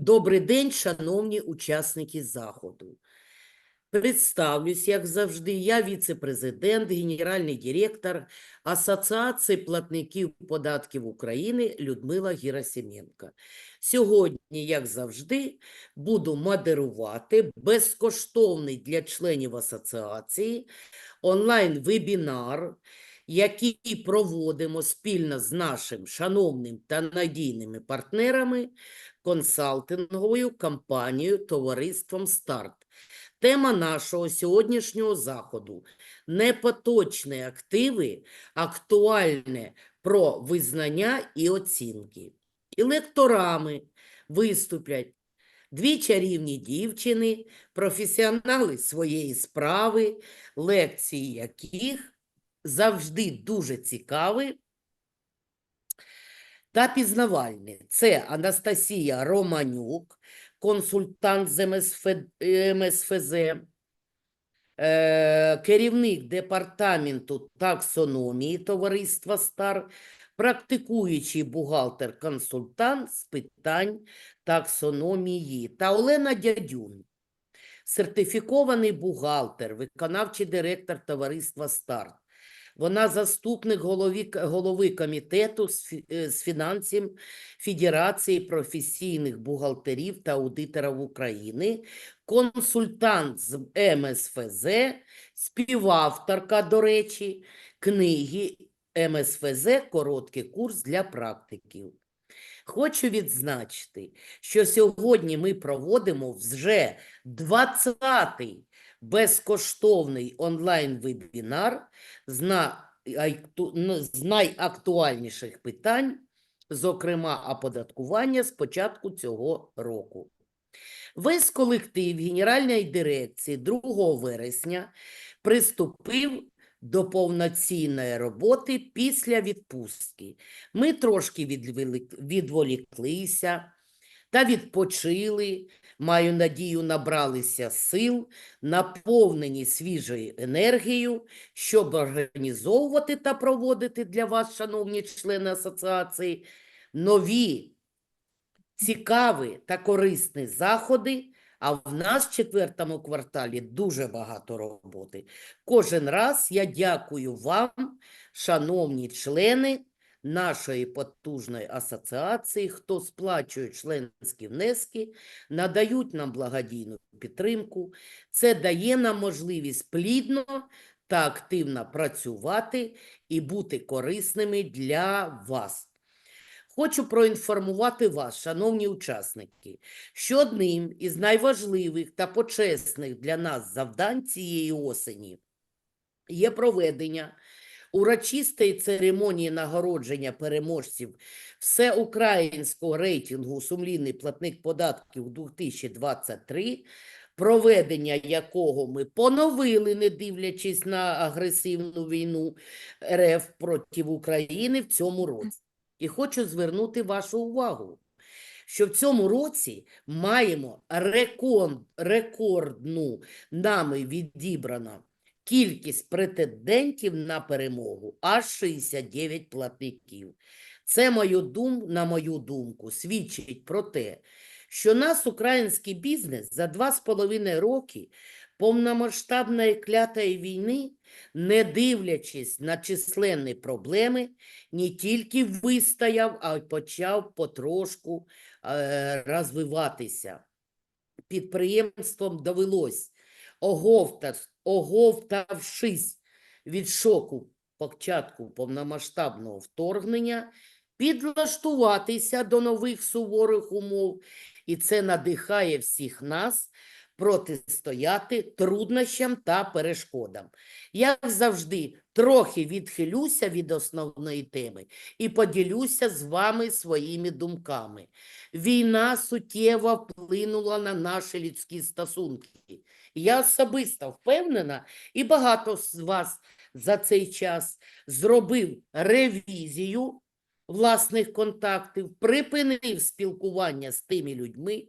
Добрий день, шановні учасники заходу. Представлюсь, як завжди, я віце-президент, генеральний директор Асоціації платників податків України Людмила Герасименко. Сьогодні, як завжди, буду модерувати безкоштовний для членів асоціації онлайн-вебінар, який проводимо спільно з нашим шановним та надійними партнерами консалтинговою компанією Товариством Старт. Тема нашого сьогоднішнього заходу непоточні активи, актуальне про визнання і оцінки. І лекторами виступлять дві чарівні дівчини, професіонали своєї справи, лекції яких завжди дуже цікаві та пізнавальні. Це Анастасія Романюк, консультант з МСФ, МСФЗ, е, керівник департаменту таксономії товариства СТАР, практикуючий бухгалтер-консультант з питань таксономії та Олена Дядюн, сертифікований бухгалтер, виконавчий директор товариства СТАРТ. Вона заступник голові, голови комітету з, е, з фінансів Федерації професійних бухгалтерів та аудиторів України, консультант з МСФЗ, співавторка, до речі, книги МСФЗ «Короткий курс для практиків». Хочу відзначити, що сьогодні ми проводимо вже 20-й безкоштовний онлайн-вебінар з, найактуальніших питань, зокрема оподаткування з початку цього року. Весь колектив Генеральної дирекції 2 вересня приступив до повноцінної роботи після відпустки. Ми трошки відволіклися та відпочили. Маю надію, набралися сил, наповнені свіжою енергією, щоб організовувати та проводити для вас, шановні члени асоціації, нові, цікаві та корисні заходи. А в нас в четвертому кварталі дуже багато роботи. Кожен раз я дякую вам, шановні члени нашої потужної асоціації, хто сплачує членські внески, надають нам благодійну підтримку. Це дає нам можливість плідно та активно працювати і бути корисними для вас. Хочу проінформувати вас, шановні учасники, що одним із найважливих та почесних для нас завдань цієї осені є проведення урочистої церемонії нагородження переможців всеукраїнського рейтингу «Сумлінний платник податків 2023, проведення якого ми поновили, не дивлячись на агресивну війну РФ проти України в цьому році. І хочу звернути вашу увагу, що в цьому році маємо рекорд, рекордну нами відібрано кількість претендентів на перемогу аж 69 платників. Це мою дум, на мою думку, свідчить про те, що нас український бізнес за два з половиною роки повномасштабної клятої війни, не дивлячись на численні проблеми, не тільки вистояв, а й почав потрошку е, розвиватися. Підприємством довелось оговта, оговтавшись від шоку початку повномасштабного вторгнення, підлаштуватися до нових суворих умов, і це надихає всіх нас протистояти труднощам та перешкодам. Як завжди, трохи відхилюся від основної теми і поділюся з вами своїми думками. Війна суттєво вплинула на наші людські стосунки. Я особисто впевнена, і багато з вас за цей час зробив ревізію власних контактів, припинив спілкування з тими людьми,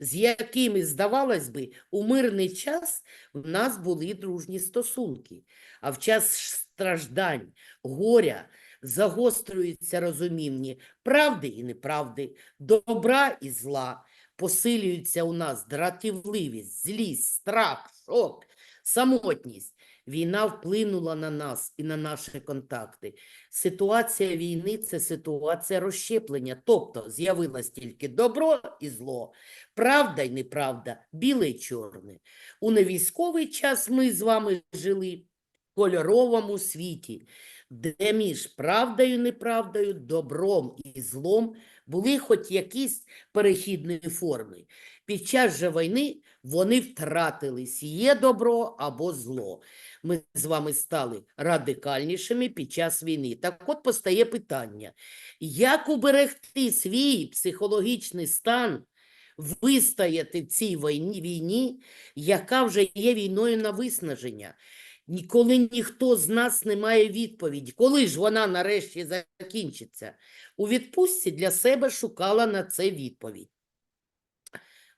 з якими, здавалось би, у мирний час в нас були дружні стосунки, а в час страждань, горя загострюються розумінні правди і неправди, добра і зла, посилюється у нас дратівливість, злість, страх, шок, самотність. Війна вплинула на нас і на наші контакти. Ситуація війни це ситуація розщеплення, тобто з'явилось тільки добро і зло, правда й неправда, біле й чорне. У невійськовий час ми з вами жили в кольоровому світі, де між правдою неправдою, добром і злом були хоч якісь перехідні форми. Під час же війни вони втратились, є добро або зло. Ми з вами стали радикальнішими під час війни. Так от постає питання, як уберегти свій психологічний стан, вистояти в цій війні, війні, яка вже є війною на виснаження? Ніколи ніхто з нас не має відповіді, коли ж вона нарешті закінчиться. У відпустці для себе шукала на це відповідь.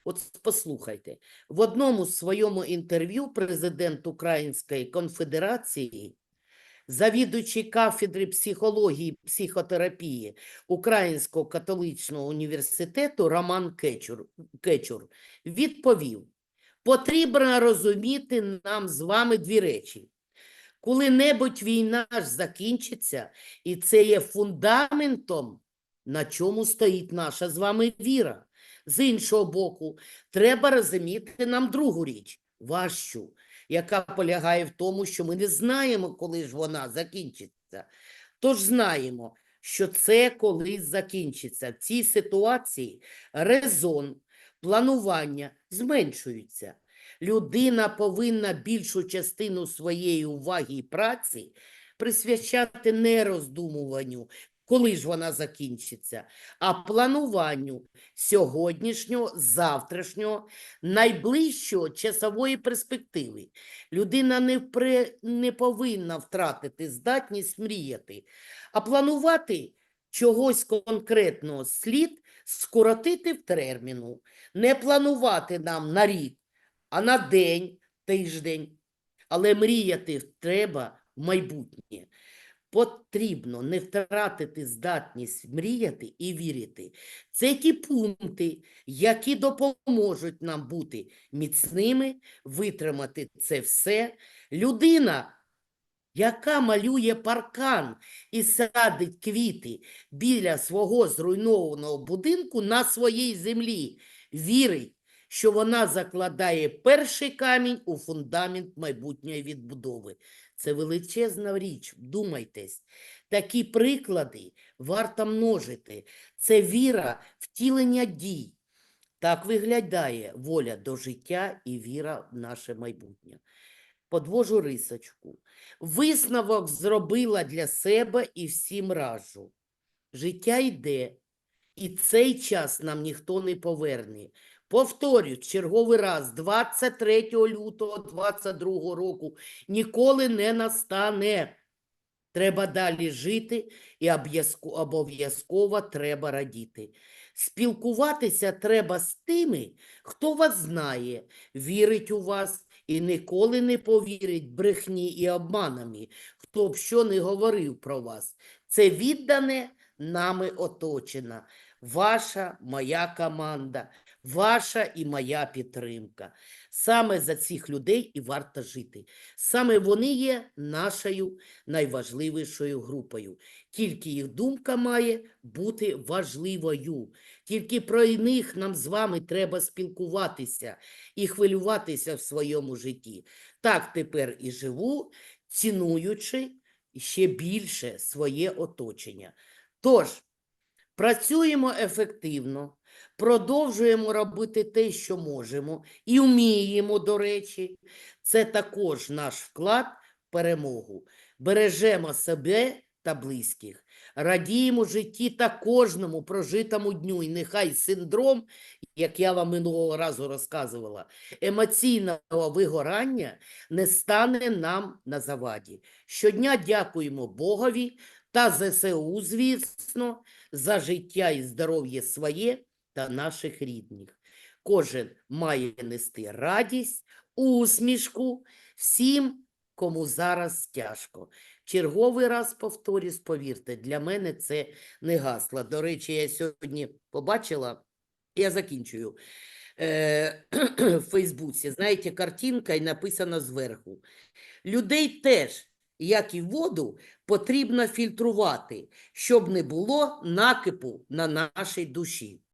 От послухайте, в одному з своєму інтерв'ю президент Української конфедерації, завідуючий кафедри психології і психотерапії Українського католичного університету Роман Кечур, Кечур відповів, потрібно розуміти нам з вами дві речі. Коли-небудь війна ж закінчиться, і це є фундаментом, на чому стоїть наша з вами віра. З іншого боку, треба розуміти нам другу річ, важчу, яка полягає в тому, що ми не знаємо, коли ж вона закінчиться. Тож знаємо, що це колись закінчиться. В цій ситуації резон, планування зменшуються. Людина повинна більшу частину своєї уваги і праці присвячати не роздумуванню, коли ж вона закінчиться, а плануванню сьогоднішнього, завтрашнього, найближчого часової перспективи. Людина не, впре- не повинна втратити здатність мріяти, а планувати чогось конкретного слід скоротити в терміну, не планувати нам на рік, а на день, тиждень. Але мріяти треба в майбутнє. Потрібно не втратити здатність мріяти і вірити. Це ті пункти, які допоможуть нам бути міцними, витримати це все. Людина, яка малює паркан і садить квіти біля свого зруйнованого будинку на своїй землі, вірить, що вона закладає перший камінь у фундамент майбутньої відбудови. Це величезна річ, вдумайтесь. Такі приклади варто множити. Це віра, втілення дій. Так виглядає воля до життя і віра в наше майбутнє. Подвожу рисочку. Висновок зробила для себе і всім раджу. Життя йде, і цей час нам ніхто не поверне. Повторюю, черговий раз, 23 лютого 22 року ніколи не настане. Треба далі жити і обов'язково треба радіти. Спілкуватися треба з тими, хто вас знає, вірить у вас і ніколи не повірить брехні і обманами, хто б що не говорив про вас. Це віддане нами оточена. Ваша, моя команда, ваша і моя підтримка. Саме за цих людей і варто жити. Саме вони є нашою найважливішою групою. Тільки їх думка має бути важливою. Тільки про них нам з вами треба спілкуватися і хвилюватися в своєму житті. Так тепер і живу, цінуючи ще більше своє оточення. Тож, працюємо ефективно, продовжуємо робити те, що можемо, і вміємо, до речі. Це також наш вклад в перемогу. Бережемо себе та близьких, радіємо житті та кожному прожитому дню. І нехай синдром, як я вам минулого разу розказувала, емоційного вигорання не стане нам на заваді. Щодня дякуємо Богові та ЗСУ, звісно, за життя і здоров'я своє та наших рідних. Кожен має нести радість, усмішку всім, кому зараз тяжко. Черговий раз повторюсь, повірте, для мене це не гасло. До речі, я сьогодні побачила я закінчую. Е, в Фейсбуці, знаєте, картинка і написано зверху. Людей теж, як і воду, потрібно фільтрувати, щоб не було накипу на нашій душі.